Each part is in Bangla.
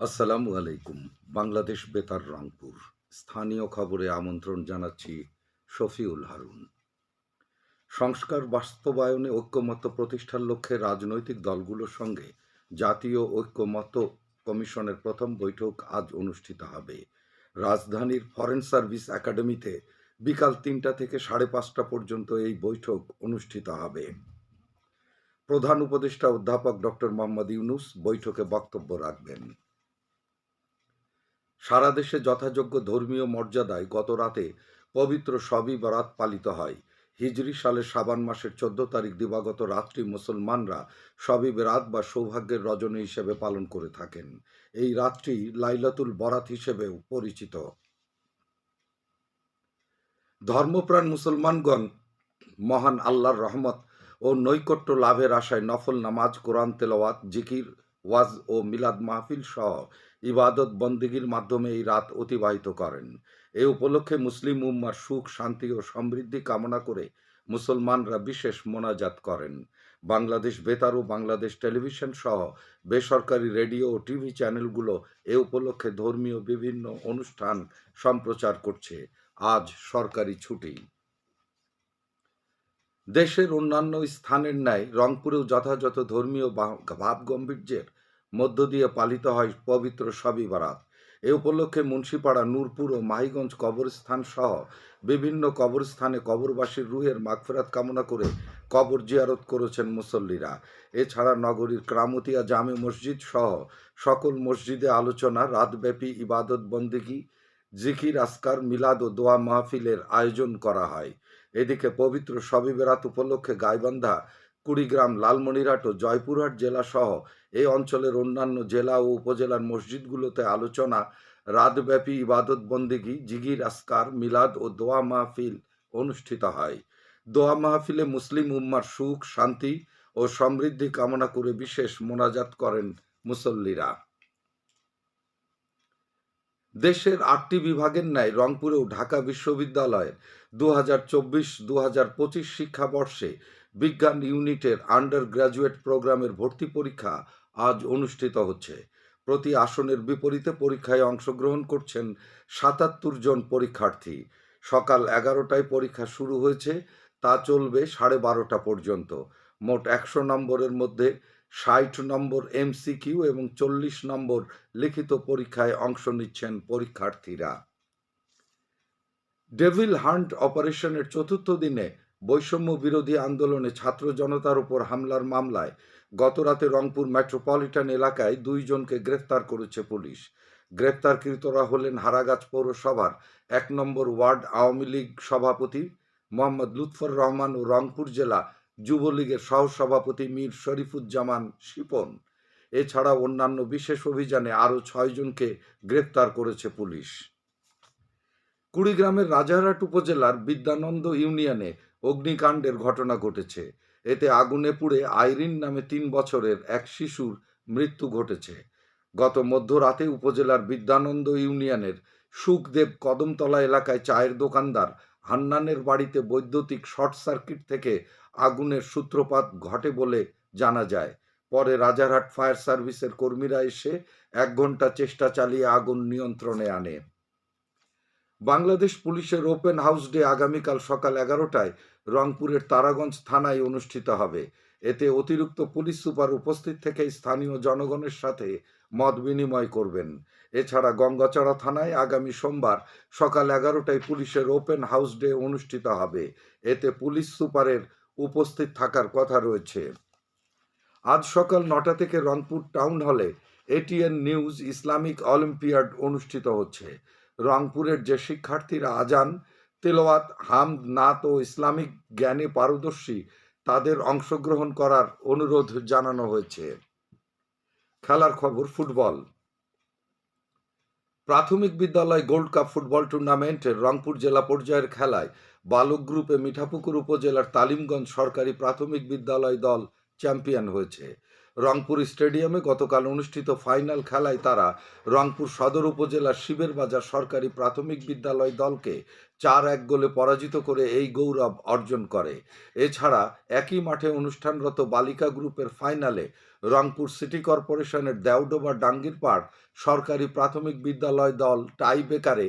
আসসালামু আলাইকুম। বাংলাদেশ বেতার রংপুর। স্থানীয় খবরে আমন্ত্রণ জানাচ্ছি শফিউল হারুন। সংস্কার বাস্তবায়নে ঐক্যমত্য প্রতিষ্ঠার লক্ষ্যে রাজনৈতিক দলগুলোর সঙ্গে জাতীয় ঐক্যমত্য কমিশনের প্রথম বৈঠক আজ অনুষ্ঠিত হবে। রাজধানীর ফরেন সার্ভিস একাডেমিতে বিকাল তিনটা থেকে সাড়ে পাঁচটা পর্যন্ত এই বৈঠক অনুষ্ঠিত হবে। প্রধান উপদেষ্টা অধ্যাপক ডক্টর মোহাম্মদ ইউনুস বৈঠকে বক্তব্য রাখবেন। সারা দেশে যথাযোগ্য ধর্মীয় মর্যাদায় গত রাতে পবিত্র শবি বরাত পালিত হয়। হিজরি সালের সাবান মাসের চোদ্দ তারিখ দিবাগত রাত্রি মুসলমানরা সবই বেরাত বা সৌভাগ্যের রজনী হিসেবে পালন করে থাকেন। এই রাত্রি লাইলাতুল বরাত হিসেবেও পরিচিত। ধর্মপ্রাণ মুসলমানগণ মহান আল্লাহর রহমত ও নৈকট্য লাভের আশায় নফল নামাজ, কোরআন, তেলাওয়াত, জিকির, ওয়াজ ও মিলাদ মাহফিল সহ ইবাদত বন্দিগির মাধ্যমে এই রাত অতিবাহিত করেন। এ উপলক্ষে মুসলিম উম্মার সুখ, শান্তি ও সমৃদ্ধি কামনা করে মুসলমানরা বিশেষ মোনাজাত করেন। বাংলাদেশ বেতার ও বাংলাদেশ টেলিভিশন সহ বেসরকারি রেডিও ও টিভি চ্যানেলগুলো এ উপলক্ষে ধর্মীয় বিভিন্ন অনুষ্ঠান সম্প্রচার করছে। আজ সরকারি ছুটি। দেশের অন্যান্য স্থানের ন্যায় রংপুরেও যথাযথ ধর্মীয় ভাবগম্ভীর্যের মধ্য দিয়ে পালিত হয় পবিত্র সবই বারাত। এ উপলক্ষে মুন্সিপাড়া, নূরপুর ও মাহিগঞ্জ কবরস্থান সহ বিভিন্ন কবরস্থানে কবরবাসীর রুহের মাগফেরাত কামনা করে কবর জিয়ারত করেছেন মুসল্লিরা। এছাড়া নগরীর ক্রামতিয়া জামে মসজিদ সহ সকল মসজিদে আলোচনা, রাতব্যাপী ইবাদত বন্দিগি, জিকির, আসকার, মিলাদ ও দোয়া মাহফিলের আয়োজন করা হয়। এদিকে পবিত্র শবি বেরাত উপলক্ষে গাইবান্ধা কুড়িগ্রাম, লালমনিরহাট ও জয়পুরহাট জেলা সহ এই অঞ্চলের অন্যান্য জেলা ও উপজেলার মসজিদগুলোতে আলোচনা, রাতব্যাপী ইবাদত বন্দিগি জিগির আসকার, মিলাদ ও দোয়া মাহফিল অনুষ্ঠিত হয়। দোয়া মাহফিলে মুসলিম উম্মার সুখ, শান্তি ও সমৃদ্ধি কামনা করে বিশেষ মোনাজাত করেন মুসল্লিরা। দেশের আটটি বিভাগের ন্যায় রংপুরেও ঢাকা বিশ্ববিদ্যালয়ের দু হাজার চব্বিশ দু হাজার পঁচিশ শিক্ষাবর্ষে বিজ্ঞান ইউনিটের আন্ডার গ্র্যাজুয়েট প্রোগ্রামের ভর্তি পরীক্ষা আজ অনুষ্ঠিত হচ্ছে। প্রতি আসনের বিপরীতে পরীক্ষায় অংশগ্রহণ করছেন সাতাত্তর জন পরীক্ষার্থী। সকাল এগারোটায় পরীক্ষা শুরু হয়েছে, তা চলবে সাড়ে বারোটা পর্যন্ত। মোট একশো নম্বরের মধ্যে ষাট নম্বর এমসিকিউ এবং চল্লিশ নম্বর লিখিত পরীক্ষায় অংশ নিচ্ছেন পরীক্ষার্থীরা। ডেভিল হান্ট অপারেশনের চতুর্থ দিনে বৈষম্য বিরোধী আন্দোলনে ছাত্র জনতার উপর হামলার মামলায় গতরাতে রংপুর মেট্রোপলিটন এলাকায় দুইজনকে গ্রেফতার করেছে পুলিশ। গ্রেপ্তারকৃতরা হলেন হারাগাছ পৌরসভার এক নম্বর ওয়ার্ড আওয়ামী লীগ সভাপতি মোহাম্মদ লুৎফর রহমান ও রংপুর জেলা যুবলীগের সহসভাপতি মীর শরীফুজ্জামান শিপন। এছাড়া অন্যান্য বিশেষ অভিযানে আরও ছয়জনকে গ্রেপ্তার করেছে পুলিশ। কুড়িগ্রামের রাজারহাট উপজেলার বিদ্যানন্দ ইউনিয়নে অগ্নিকাণ্ডের ঘটনা ঘটেছে। এতে আগুনে পুড়ে আইরিন নামে তিন বছরের এক শিশুর মৃত্যু ঘটেছে। গত মধ্যরাতে উপজেলার বিদ্যানন্দ ইউনিয়নের সুখদেব কদমতলা এলাকায় চায়ের দোকানদার হান্নানের বাড়িতে বৈদ্যুতিক শর্ট সার্কিট থেকে আগুনের সূত্রপাত ঘটে বলে জানা যায়। পরে রাজারহাট ফায়ার সার্ভিসের কর্মীরা এসে এক ঘণ্টা চেষ্টা চালিয়ে আগুন নিয়ন্ত্রণে আনে। বাংলাদেশ পুলিশের ওপেন হাউস ডে আগামীকাল সকাল এগারোটায় রংপুরের তারাগঞ্জ থানায় অনুষ্ঠিত হবে। এতে অতিরিক্ত পুলিশ সুপার উপস্থিত থেকে স্থানীয় জনগণের সাথে মত বিনিময় করবেন। এছাড়া গঙ্গাচড়া থানায় আগামী সোমবার সকাল এগারোটায় পুলিশের ওপেন হাউস ডে অনুষ্ঠিত হবে। এতে পুলিশ সুপারের উপস্থিত থাকার কথা রয়েছে। আজ সকাল নটা থেকে রংপুর টাউন হলে এটিএন নিউজ ইসলামিক অলিম্পিয়াড অনুষ্ঠিত হচ্ছে। রংপুরের যে শিক্ষার্থীরা আজান তেলোয়াত হামদ, নাত ও ইসলামিক জ্ঞানে পারদর্শী, তাদের অংশগ্রহণ করার অনুরোধ জানানো হয়েছে। খেলার খবর, ফুটবল। প্রাথমিক বিদ্যালয় গোল্ড কাপ ফুটবল টুর্নামেন্টের রংপুর জেলা পর্যায়ের খেলায় বালক গ্রুপে মিঠাপুকুর উপজেলার তালিমগঞ্জ সরকারি প্রাথমিক বিদ্যালয় দল চ্যাম্পিয়ন হয়েছে। রংপুর স্টেডিয়ামে গতকাল অনুষ্ঠিত ফাইনাল খেলায় তারা রংপুর সদর উপজেলার শিবের বাজার সরকারি প্রাথমিক বিদ্যালয় দলকে চার এক গোলে পরাজিত করে এই গৌরব অর্জন করে। এছাড়া একই মাঠে অনুষ্ঠানরত বালিকা গ্রুপের ফাইনালে রংপুর সিটি কর্পোরেশনের দেওডোবা ডাঙ্গিরপাড় সরকারি প্রাথমিক বিদ্যালয় দল টাই বেকারে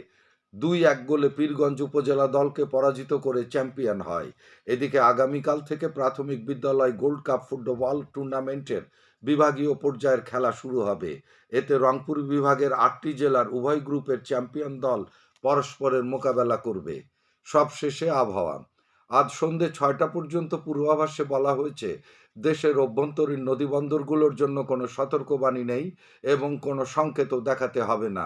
দুই এক গোলে পীরগঞ্জ উপজেলা দলকে পরাজিত করে চ্যাম্পিয়ন হয়। এদিকে আগামীকাল থেকে প্রাথমিক বিদ্যালয় গোল্ড কাপ ফুটবল টুর্নামেন্টের বিভাগীয় পর্যায়ের খেলা শুরু হবে। এতে রংপুর বিভাগের আটটি জেলার উভয় গ্রুপের চ্যাম্পিয়ন দল পরস্পরের মোকাবেলা করবে। সবশেষে আবহাওয়া। আজ সন্ধে ছয়টা পর্যন্ত পূর্বাভাসে বলা হয়েছে, দেশের অভ্যন্তরীণ নদীবন্দরগুলোর জন্য কোনো সতর্কবাণী নেই এবং কোনো সংকেতও দেখাতে হবে না।